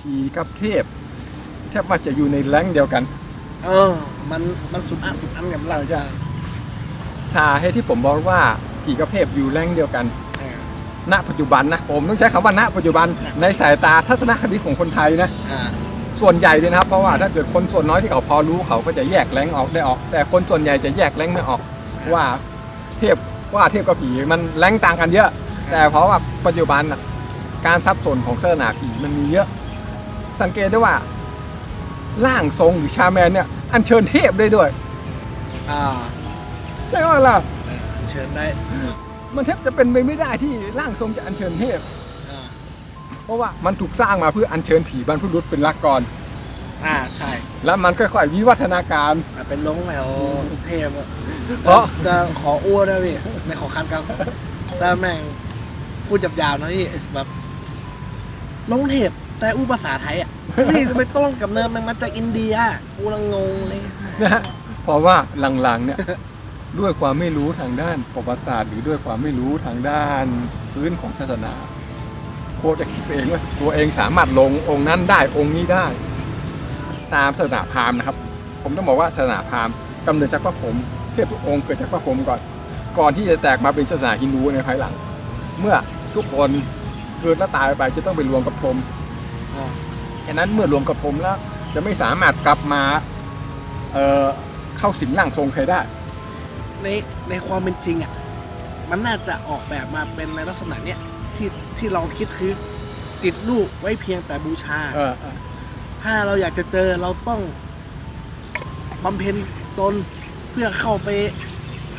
ผีกับเทพแทบว่าจะอยู่ในแรงค์เดียวกันเออ มันมันสุดอันสุดอันกับเราเราจะสาให้ที่ผมบอกว่าผีกับเทพอยู่แรงค์เดียวกัน เออ ณปัจจุบันนะผมต้องใช้คำว่าณปัจจุบันนะ ในสายตาทัศนคติของคนไทยนะ อ่า ส่วนใหญ่เลยนะครับ เพราะว่าถ้าเกิดคนส่วนน้อยที่เขาพอรู้เขาก็จะแยกแรงค์ออกได้ออก แต่คนส่วนใหญ่จะแยกแรงค์ไม่ออก ว่าเทพว่าเทพกับผีมันแรงค์ต่างกันเยอะ แต่เพราะว่าปัจจุบันน่ะการซับซ้อนของศาสนาผีมันมีเยอะ สังเกตได้ว่าร่างทรงหรือชาแมนเนี่ย อัญเชิญเทพได้ด้วย อ่าใช่ไหมล่ะเออเชิญได้มันแทบจะเป็นไปไม่ได้ที่ร่างทรงจะอัญเชิญเทพ อ่าเพราะว่ามันถูกสร้างมาเพื่ออัญเชิญผีบรรพบุรุษเป็นหลักก่อน อ่าใช่แล้วมันค่อยๆวิวัฒนาการ แต่เป็นลงแมวเทพอะเพราะ จะขออ้วนนะพี่ในขอคันครับแต่แม่งพูดหยาบๆนะพี่แบบลงเทพ แต่อู้ภาษาไทยอะนี่จะไปต้นกับเนิมมันมาจากอินเดียกูลังงงเลย นะฮะเพราะว่าหลังๆเนี่ย ด้วยความไม่รู้ทางด้านประวัติศาสตร์ หรือด้วยความไม่รู้ทางด้านพื้นของศาสนา โคจะคิดเองว่าตัวเองสามารถลงองค์นั้นได้องค์นี้ได้ ตามศาสนาพราหมณ์นะครับ ผมต้องบอกว่าศาสนาพราหมณ์กำเนิดจากพระพรหมเทพทุกองค์เกิดจากพระพรหมก่อน ก่อนที่จะแตกมาเป็นศาสนาฮินดูในภายหลัง เมื่อทุกคนเกิดและตายไปจะต้องไปรวมกับพรหม ฉะนั้นเมื่อรวมกับผมแล้ว จะไม่สามารถกลับมาเอ่อเข้าสิงร่างทรงใครได้ ในในความเป็นจริงอะมันน่าจะออกแบบมาเป็นในลักษณะเนี้ยที่ที่เราคิดคือติดรูปไว้เพียงแต่บูชาเออเออถ้าเราอยากจะเจอเราต้องบำเพ็ญตนเพื่อเข้าไป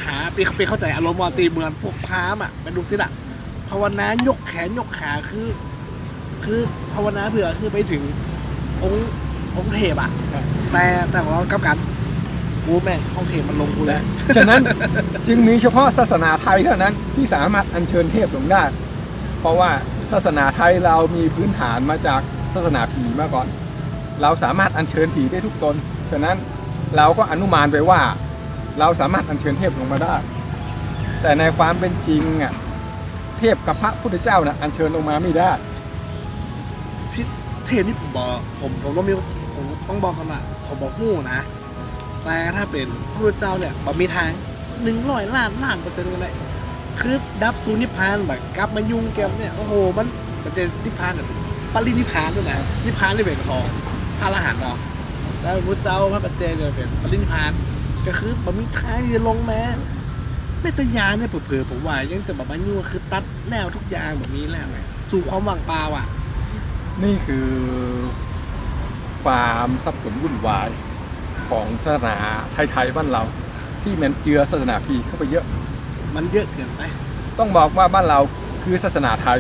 หาไปไปเข้าใจอารมณ์วาตีเหมือนพวกพราหมณ์อะเป็นดูสิละภาวนายกแขนยกขาคือ คือภาวนาเผื่อคือไปถึงองค์องค์เทพอะ แต่แต่ของเรากลับกันกูแม่งองค์เทพมันลงกูแล้วฉะนั้นจึงมีเฉพาะศาสนาไทยเท่านั้นที่สามารถอัญเชิญเทพลงได้ เพราะว่าศาสนาไทยเรามีพื้นฐานมาจากศาสนาผีมาก่อน เราสามารถอัญเชิญผีได้ทุกตน ฉะนั้นเราก็อนุมานไปว่า เราสามารถอัญเชิญเทพลงมาได้ แต่ในความเป็นจริงอะเทพกับพระพุทธเจ้านะอัญเชิญลงมาไม่ได้พี่ เทพนี่ผมบอกผมผมต้องมีผมต้องบอกกันว่าผมบอกหู้นะ แต่ถ้าเป็นพระเจ้าเนี่ยบมีทางหนึ่งร้อยล้านล้านเปอร์เซ็นต์กันเลยคือดับสูนิพานแบบกลับมายุ่งแกมเนี่ยโอ้โหมันมันจะนิพานแบบปรินิพานด้วยนะนิพานนี่เป็นของพระอรหันต์เนาะแล้วพระเจ้าพระปัจเจกเนี่ยเป็นปรินิพาน ก็คือบมีทางที่จะลงแม้แม่ตยาเนี่ยเผื่อๆผมว่ายังจะแบบมายุ่งคือตัดแนวทุกอย่างแบบนี้แล้วไงสู่ความว่างเปล่าอะ นี่คือความสับสนวุ่นวายของศาสนาไทยๆบ้านเรา ที่มันเจือศาสนาพีเข้าไปเยอะ มันเยอะเกินไป ต้องบอกว่าบ้านเราคือศาสนาไทย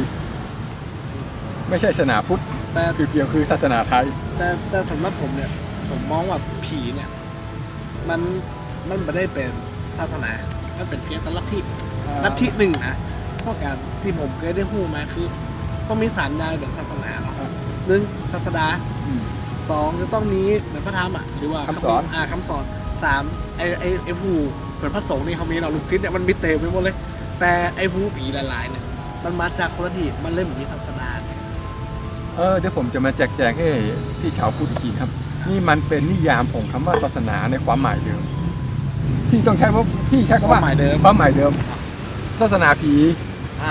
ไม่ใช่ศาสนาพุทธแต่คือเพียงคือศาสนาไทย แต่แต่สำหรับผมเนี่ย ผมมองว่าผีเนี่ย มันมันไม่ได้เป็นศาสนา มันเป็นเพียงแต่ลัทธิลัทธิหนึ่งนะเพราะการที่ผมเคยได้หู้มาคือ ต้องมีสามอย่างเหมือนศาสนาเนาะอ่า หนึ่งศาสดาอืม สองจะต้องมีเหมือนพระธรรมอะหรือว่าคำสอน อ่าคำสอนสามไอไอไอผู้เหมือนพระสงฆ์นี่เขามีเราะลูกศิษย์เนี่ยมันมีเต็มไปหมดเลย แต่ไอผู้ผีหลายๆเนี่ยมันมาจากคนละที่มันเล่มมีศาสนาเนี่ยเออเดี๋ยวผมจะมาแจกแจงให้ที่ชาวพุทธอีกทีครับ นี่มันเป็นนิยามของคำว่าศาสนาในความหมายเดิมพี่ต้องใช้ว่าพี่ใช้คำคว่าวามหมายเดิมความหมายเดิม ศาสนาผี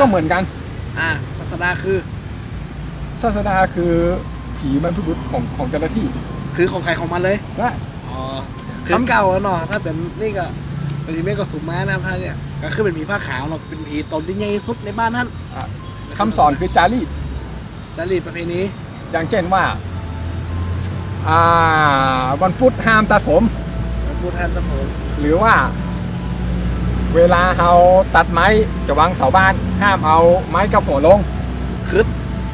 ก็เหมือนกัน อ่าศาสนาคือ ศาสนาคือผีบรรพบุรุษของของเจ้าหน้าที่คือของใครของมันเลยนะ อ๋อคือเก่าแล้วเนาะถ้าเป็นนี่ก็เป็นผีเมฆก็สุมานะครับท่านเนี่ยก็คือเป็นผีผ้าขาวเนาะเป็นผีตนที่ใหญ่ที่สุดในบ้านท่านอะ คำสอนคือจารีตจารีตประเพณีอย่างเช่นว่า อ่าวันพุธห้ามตัดผมเป็นผู้แทนตะโผมหรือว่า เวลาเราตัดไม้จะวางเสาบ้าน ห้ามเอาไม้กับหัวลงคึด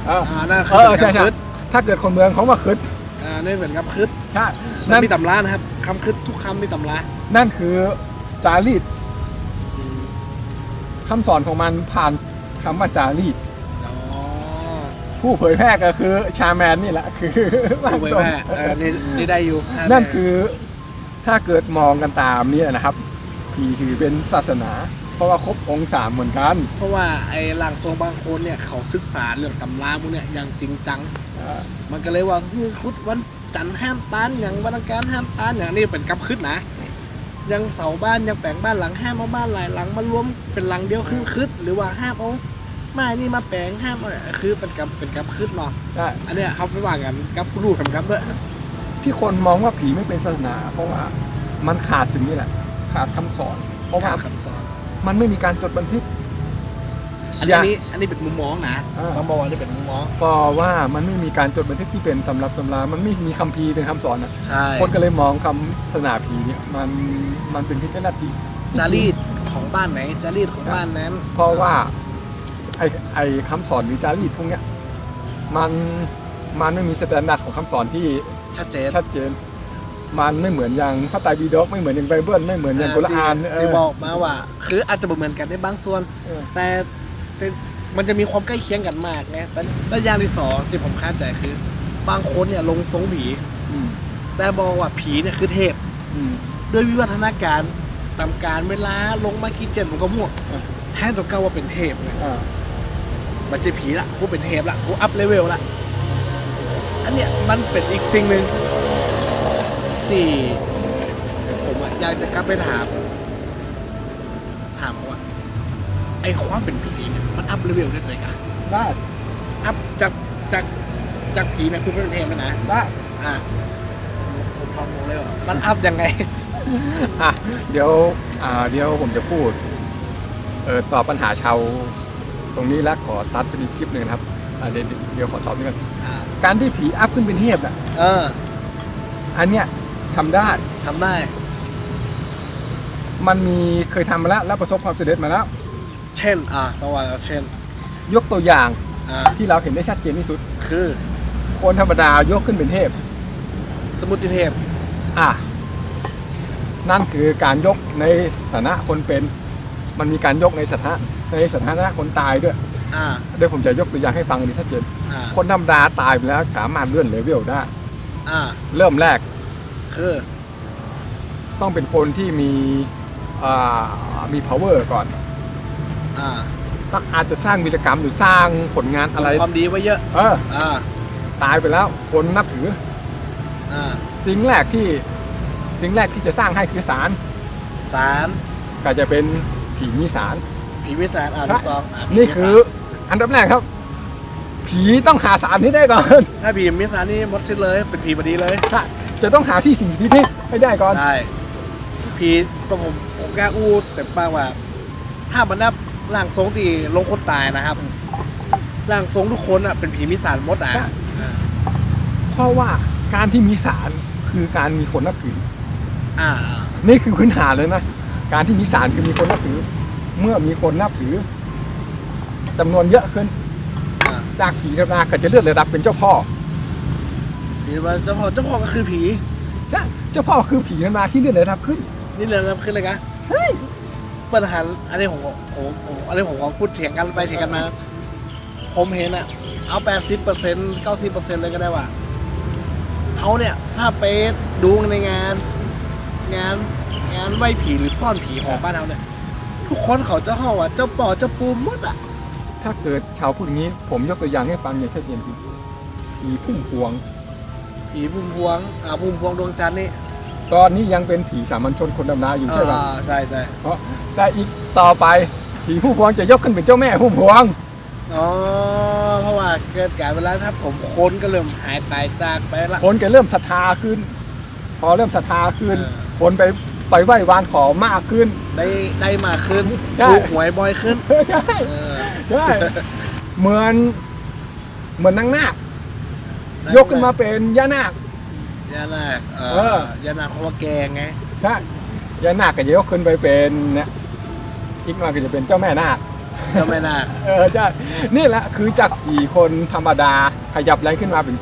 เอออ่านั่นเออใช่ใช่คึดถ้าเกิดคนเมืองเขาว่าคึดอ่านี่เหมือนกับคึดใช่นั่นั่นนมีตำรานะครับคำคึดทุกคำมีตำรานั่นคือจารีตอืมคำสอนของมันผ่านคำว่าจารีต อ๋อผู้เผยแพร่ก็คือชาแมนนี่แหละคือผู้เผยแพร่เออนี่นี่ได้อยู่นั่นคือถ้าเกิดมองกันตามนี้นะครับคผีถือเป็นศาสนา เพราะว่าครบองค์สามเหมือนกัน เพราะว่าไอ้หลังทรงบางคนเนี่ยเขาศึกษาเรื่องตำราพวกเนี่ยอย่างจริงจังอ่ามันก็เลยว่าเฮ้ยคุดวันจันทร์ห้ามตานอย่างวันอังคารห้ามตานอย่างนี้เป็นกำขึ้นนะยังเสาบ้านยังแปลงบ้านหลังห้ามเอาบ้านหลายหลังมารวมเป็นหลังเดียวครึ่งคืดหรือว่าห้ามเอาไม้นี่มาแปลงห้ามเอาคือเป็นกำเป็นกำขึ้นเนาะใช่อันเนี้ยเขาไม่ว่ากันกับผู้รู้ทำกับด้วยที่คนมองว่าผีไม่เป็นศาสนา เพราะว่ามันขาดสิ่งนี้แหละ ขาดคำสอน เพราะว่าคำสอน มันไม่มีการจดบันทึก อันอย่านี้อันนี้เป็นมุมมองนะอ่าต้องบอกว่านี่เป็นมุมมองเพราะว่ามันไม่มีการจดบันทึกที่เป็นตำรับตำรา มันไม่มีคัมภีร์เป็นคำสอนนะใช่คนก็เลยมองคำศาสนาผีเนี่ยมันมันเป็นเพียงแค่หน้าที่จารีตของบ้านไหนจารีตของบ้านนั้นเพราะว่าไอไอคำสอนหรือจารีตพวกเนี้ยมันมันไม่มีสแตนดาร์ดของคำสอนที่ชัดเจนชัดเจน มันไม่เหมือนอย่างพระไตรปิฎกไม่เหมือนอย่างไบเบิลไม่เหมือนอย่างกุรอานที่เอที่อบอกมาว่า คืออาจจะบ่เหมือนกันในบางส่วนเออแต่แต่มันจะมีความใกล้เคียงกันมากนะแต่แต่อย่างที่สองที่ผมคาดใจคือ บางคนเนี่ยลงทรงผีอืมแต่บอกว่าผีเนี่ยคือเทพอืมด้วยวิวัฒนาการตามการเวลาลงมากี่เจ็ดผมก็มั่วอะแทนตัวเก้าว่าเป็นเทพเนี่ยอ่ามันจะผีละกูเป็นเทพละกูอัพเลเวลละอันเนี้ยมันเป็นอีกสิ่งหนึ่ง ที่ผมอะอยากจะกลับไปถาม ถามว่า ไอ้ความเป็นผีเนี่ยมันอัพเลเวลได้ไหมกันได้อัพจากจากจากผีเนี่ยคุณเป็นเทพแล้วนะได้อะผมพร้อมงเลยว่ามันอัพยังไง อะเดี๋ยวอ่าเดี๋ยวผมจะพูด เออตอบปัญหาชาวตรงนี้แล้วขอตัดไปอีกคลิปหนึ่งนะครับอ่าเดี๋ยวเดี๋ยวขอตอบนี่กันอ่า การที่ผีอัพขึ้นเป็นเทพอะ เออ อันเนี้ย ทำได้ทำได้ มันมีเคยทำมาแล้ว แล้วประสบความสำเร็จมาแล้ว เช่น อะต้องว่าเช่น ยกตัวอย่างอ่าที่เราเห็นได้ชัดเจนที่สุด คือคนธรรมดายกขึ้นเป็นเทพ สมุติเทพ อะนั่นคือการยกในสถานะคนเป็น มันมีการยกในสถานะในสถานะคนตายด้วยอ่า เดี๋ยวผมจะยกตัวอย่างให้ฟังดีชัดเจนอ่า คนธรรมดาตายไปแล้วสามารถเลื่อนเลเวลได้ อ่า เริ่มแรก คือต้องเป็นคนที่มีอ่ามี power ก่อนอ่าต้องอาจจะสร้างวิรกรรมหรือสร้างผลงานอะไร ความดีไว้เยอะ เอออ่าตายไปแล้วคนนับถืออ่าสิ่งแรกที่สิ่งแรกที่จะสร้างให้คือสารสารก็จะเป็นผีมีสารผีวิสารอ่าใช่ถูกต้องอ่าผีนี่คือ อันดับแรกครับ ผีต้องหาสารนี้ได้ก่อน ถ้าผีวิสารนี่หมดสิ้นเลย เป็นผีบดีเลย จะต้องหาที่สิ่งที่พิษให้ได้ก่อนใช่ผีตัวผมผมกล้าอู้แต่ป้าว่า ถ้ามันนับร่างทรงที่ลงคนตายนะครับร่างทรงทุกคนอะเป็นผีมิสารหมดอะใช่อ่าเพราะว่าการที่มีสารคือการมีคนนับถืออ่า นี่คือพื้นฐานเลยนะการที่มีสารคือมีคนนับถือ เมื่อมีคนนับถือจำนวนเยอะขึ้นอ่าจากผีธรรมดาก็จะเลื่อนระดับเป็นเจ้าพ่อ ผีว่าเจ้าพ่อเจ้าพ่อก็คือผีใช่เจ้าพ่อคือผีธรรมดาที่เลื่อนระดับขึ้น นี่เรื่องนั้นขึ้นเลยกะใช่ปัญหาอันนี้ผมผมผมอันนี้ผมก็พูดเถียงกันไปเถียงกันมา ผมเห็นอะเอาแปดสิบเปอร์เซ็นต์เก้าสิบเปอร์เซ็นต์เลยก็ได้ว่าเขาเนี่ย ถ้าไปดูในงาน งานงานไหว้ผีหรือซ่อนผีของบ้านเราเนี่ย ทุกคนเขาจะห่อว่าเจ้าป่อเจ้าปูมหมดอะถ้าเกิดชาวพูดอย่างนี้ ผมยกตัวอย่างให้ฟังอย่างชัดเจนคือผีพุ่มพวง ผีพุ่มพวงอ่าพุ่มพวงดวงจันทร์นี่ตอนนี้ยังเป็นผีสามัญชนคนธรรมดาอยู่ใช่ไหมอ่าใช่ใช่เพราะแต่อีกต่อไปผีพุ่มพวงจะยกขึ้นเป็นเจ้าแม่พุ่มพวงอ๋อเพราะว่าเกิดการเวลาถ้าผมคนก็เริ่มหายตายจากไปละคนก็เริ่มศรัทธาขึ้น พอเริ่มศรัทธาขึ้นเออคนไปไปไหว้วานขอมากขึ้น ได้ได้มาขึ้นใช่ ถูกหวยบ่อยขึ้นเออใช่เออใช่เหมือนเหมือนนางนาค ยกขึ้นมาเป็นย่านาค ยานาคเอเออ อยานาคเพราะว่าแกงไงใช่ย่านาคก็จะยกขึ้นไปเป็นเนี่ยอีกหน่อยก็จะเป็นเจ้าแม่นาค ก็ไม่นาคเออใช่นี่แหละคือจากผีคนธรรมดาขยับแรงขึ้นมาเป็น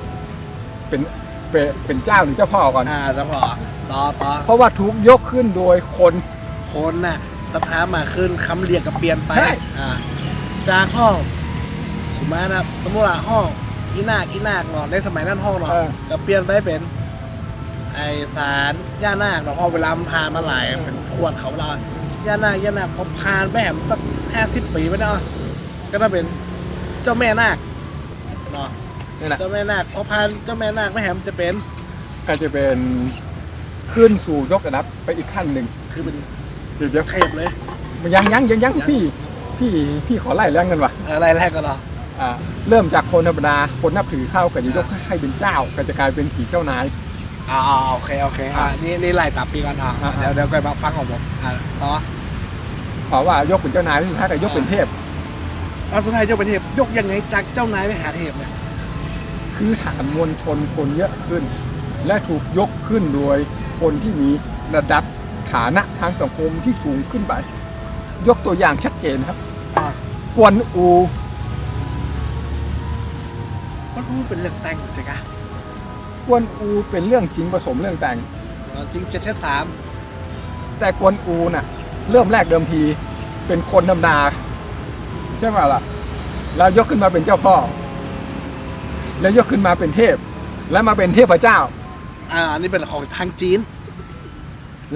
เป็นเป็นเป็นเจ้าหรือเจ้าพ่อก่อน อ่าเฉพาะต่อต่อเพราะว่าถูกยกขึ้นโดยคน คนน่ะสถามาขึ้นคำเรียกก็เปลี่ยนไปใช่ อ่าจากห้องสมมตินะครับสมมติว่าห้อง อีนาคอีนาคเนาะในสมัยนั้นห้องเนาะเออ ก็เปลี่ยนไปเป็น ไอสารย่านาคเนาะพอเวลามันพามาหลายเป็นขวดเขาเวลาย่านาคย่านาคพอผ่านไปแหมสักห้าสิบปีไปเนาะก็ต้องเป็นเจ้าแม่นาคเนาะนี่แหละเจ้าแม่นาคพอผ่านเจ้าแม่นาคไปแหมจะเป็น ก็จะเป็นขึ้นสู่ยกระดับไปอีกขั้นหนึ่งคือเป็นเดี๋ยวเดี๋ยวเทพเลยยังยังยังยังยังพี่ พี่พี่ขอไล่แรงกันว่ะอะไรแรกก็เนาะอ่า เริ่มจากคนธรรมดาคนนับถือเข้าก็จะยกให้เป็นเจ้าก็จะกลายเป็นผีเจ้านายอ่าโอเคโอเคอ่านี่นี่ไล่ตามปีก่อนอะอ่าเดี๋ยวเดี๋ยวไปมาฟังของผมอ่าต่อเพราะว่ายกเป็นเจ้านายสุดท้ายก็ยกเป็นเทพเอาสุดท้ายยกเป็นเทพยกยังไงจากเจ้านายไปหาเทพเนี่ยคือฐานมวลชนคนเยอะขึ้น และถูกยกขึ้นโดยคนที่มีระดับฐานะทางสังคมที่สูงขึ้นไป ยกตัวอย่างชัดเจนครับอ่ากวนอู มันพูดเป็นเรื่องแต่งจริงอะกวนอูเป็นเรื่องจริงผสมเรื่องแต่ง จริงเจ็ดเทศสามแต่กวนอูน่ะ เริ่มแรกเดิมที เป็นคนธรรมดาใช่ไหมล่ะ แล้วยกขึ้นมาเป็นเจ้าพ่อ แล้วยกขึ้นมาเป็นเทพ แล้วมาเป็นเทพเจ้า อ่าอันนี้เป็นของทางจีน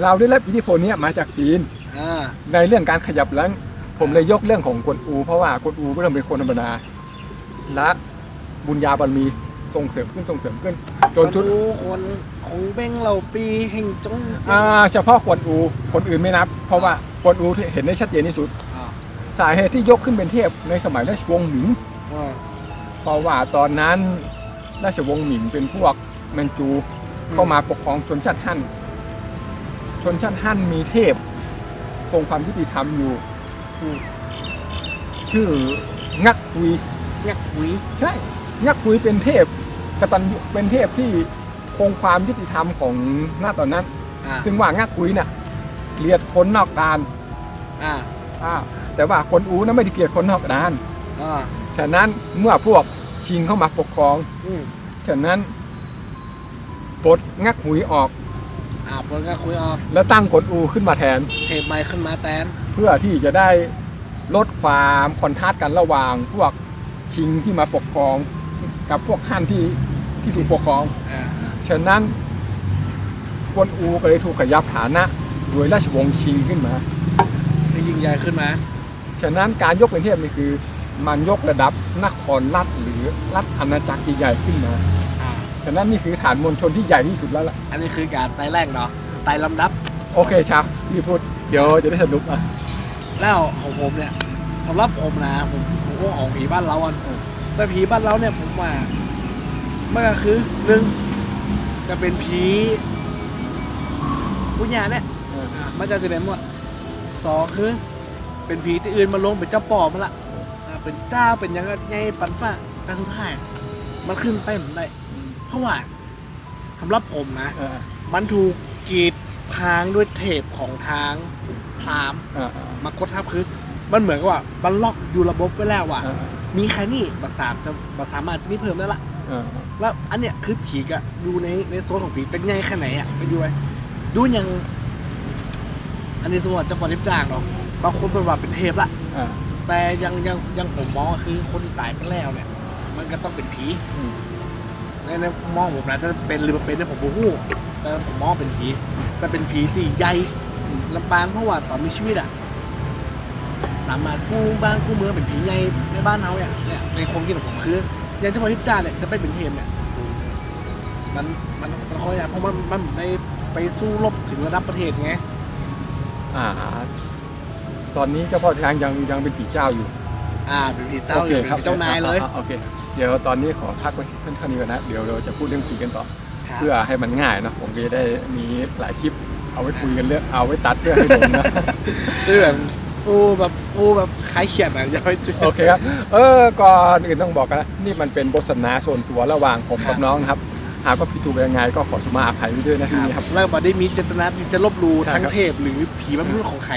เราได้รับอิทธิพลเนี้ยมาจากจีน อ่า ในเรื่องการขยับแล้งผมเลยยกเรื่องของกวนอู เพราะว่ากวนอูก็เริ่มเป็นคนธรรมดาและ บุญญาบารมีส่งเสริมขึ้นส่งเสริมขึ้น จนชุดดูคนของเบ้งเหล่าปีแห่งจงอ่า เฉพาะกวนอูคนอื่นไม่นับ เพราะว่ากวนอูที่เห็นได้ชัดเจนที่สุด อ่าสาเหตุที่ยกขึ้นเป็นเทพในสมัยราชวงศ์หมิง อ่าเพราะว่าตอนนั้นราชวงศ์หมิงเป็นพวกแมนจูเข้ามาปกครองชนชาติฮั่น ชนชาติฮั่นมีเทพ ทรงความยุติธรรมอยู่ อืมชื่องักคุยงักหุยใช่ งักคุยเป็นเทพกตัญญูเป็นเทพที่คงความยุติธรรมของหน้าตอนนั้น อ่าซึ่งว่างักคุยเนี่ยเกลียดคนนอกดานอ่าอ่าแต่ว่าคนอูนั้นไม่ได้เกลียดคนนอกดาน อ่าฉะนั้นเมื่อพวกชิงเข้ามาปกครอง อืมฉะนั้นปลดงักหุยออกอ่าเปิดงักหุยออกแล้วตั้งกดอูขึ้นมาแทน เทพใหม่ขึ้นมาแทนเพื่อที่จะได้ลดความคอนทราสต์กันระหว่างพวกชิงที่มาปกครอง กับพวกฮั่นที่ที่ถูกปกครองอ่าฉะนั้นกวนอูก็เลยถูกขยับฐานะโดยราชวงศ์ชิงขึ้นมาให้ยิ่งใหญ่ขึ้นมา ฉะนั้นการยกเป็นเทพนี่คือมันยกระดับนครรัฐหรือรัฐอาณาจักรที่ใหญ่ขึ้นมาอ่าฉะนั้นนี่คือฐานมวลชนที่ใหญ่ที่สุดแล้วล่ะ อันนี้คือการไต่แรกเนาะ ไต่ลำดับ โอเคครับพี่พูด เดี๋ยวจะได้สรุปอะ แล้วของผมเนี่ยสำหรับผมนะผมผมว่าของผีบ้านเราอะอืม แต่ผีบ้านเราเนี่ยผมว่ามันก็คือหนึ่งจะเป็นผีปุญญาเนี่ยเอออะมันจะแสดงว่าสองคือ เป็นผีที่อื่นมาลงเป็นเจ้าปอบมาละอะเป็นเจ้าเป็นหยังไงปันฟ้าการสุดท้ายมันขึ้นไปผมได้เพราะว่าสำหรับผมนะเออมันถูกกรีดทางด้วยเทปของทางพรามเออเออมากดทับคือ มันเหมือนกับว่ามันล็อกอยู่ระบบไว้แล้วว่าเออ มีใครนี่บัสามจะบัสามารถจะมีเพิ่มได้ละเออแล้วอันเนี้ยคือผีกะดูในในโซนของผีจะไงแค่ไหนอะไปดูไว้ดูอย่าง อันนี้สมมติว่าเจ้าปอทิพจ้างเนาะบางคนเป็นว่าเป็นเทพละ เออ แต่ยังยังยังผมมองว่าคือคนที่ตายไปแล้วเนี่ย มันก็ต้องเป็นผีอืม ในในมองผมนะจะเป็นหรือไม่เป็นเนี่ยผมบ่ฮู้แต่ผมมองเป็นผีแต่เป็นผีที่ใหญ่ลำปางเพราะว่าตอนมีชีวิตอะ สามารถกู้บ้านกู้เมืองเป็นผีใหญ่ในบ้านเขาเนี่ยเนี่ยในความคิดของผมคืออย่างที่พอทิพย์จ้าเนี่ยจะไปเป็นเทพเนี่ยมันมันมันเขาอยากเพราะมันมันได้ไปสู้รบถึงระดับประเทศไงอ่า ตอนนี้เจ้าพ่อช้างยังยังเป็นผีเจ้าอยู่ อ่าเป็นผีเจ้าอยู่เป็นผีเจ้านายเลยอะโอเค เดี๋ยวตอนนี้ขอพักไว้เท่านี้ก่อนนะเดี๋ยวเราจะพูดเรื่องผีกันต่อครับเพื่อให้มันง่ายเนอะผมก็จะได้มีหลายคลิป เอาไว้คุยกันเรื่องเอาไว้ตัดเพื่อให้ลงนะคือแบบ อูแบบอูแบบคล้ายเขียนอะอย่าไปจุดโอเคครับ เออ ก่อนอื่นต้องบอกกันนะ นี่มันเป็นบทสนทนาส่วนตัวระหว่างผมกับน้องนะครับ หากว่าผิดถูกยังไงก็ขอสุมาอภัยไว้ด้วยนะคทีรับนี้ครับแล้วบัดได้มีเจตนาที่จะลบหลู่ใช่ทั้งครับ เทพหรือผีบรรพุของใคร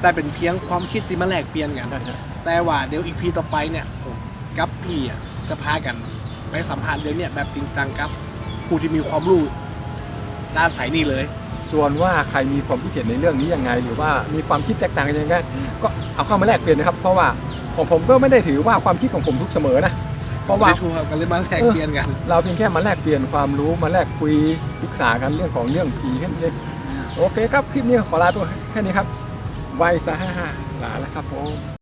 แต่เป็นเพียงความคิดที่มาแลกเปลี่ยนกัน แต่ว่าเดี๋ยวอีพีต่อไปเนี่ยผมกับพี่อะจะพากันไปสัมภาษณ์เรื่องเนี่ยแบบจริงจังกับผู้ที่มีความรู้ด้านสายนี้เลย ส่วนว่าใครมีความคิดเห็นในเรื่องนี้ยังไง หรือว่ามีความคิดแตกต่างกันยังไงก็เอาเข้ามาแลกเปลี่ยนนะครับ เพราะว่าของผมก็ไม่ได้ถือว่าความคิดของผมทุกเสมอนะเพราะว่าไม่ถูกครับกันเลยมาแลกเปลี่ยนกัน เราเพียงแค่มาแลกเปลี่ยนความรู้มาแลกคุยปรึกษากันเรื่องของเรื่องผีแค่นี้เองโอเคครับคลิปนี้ขอลาตัวแค่นี้ครับไว้ซะลาแล้วครับผม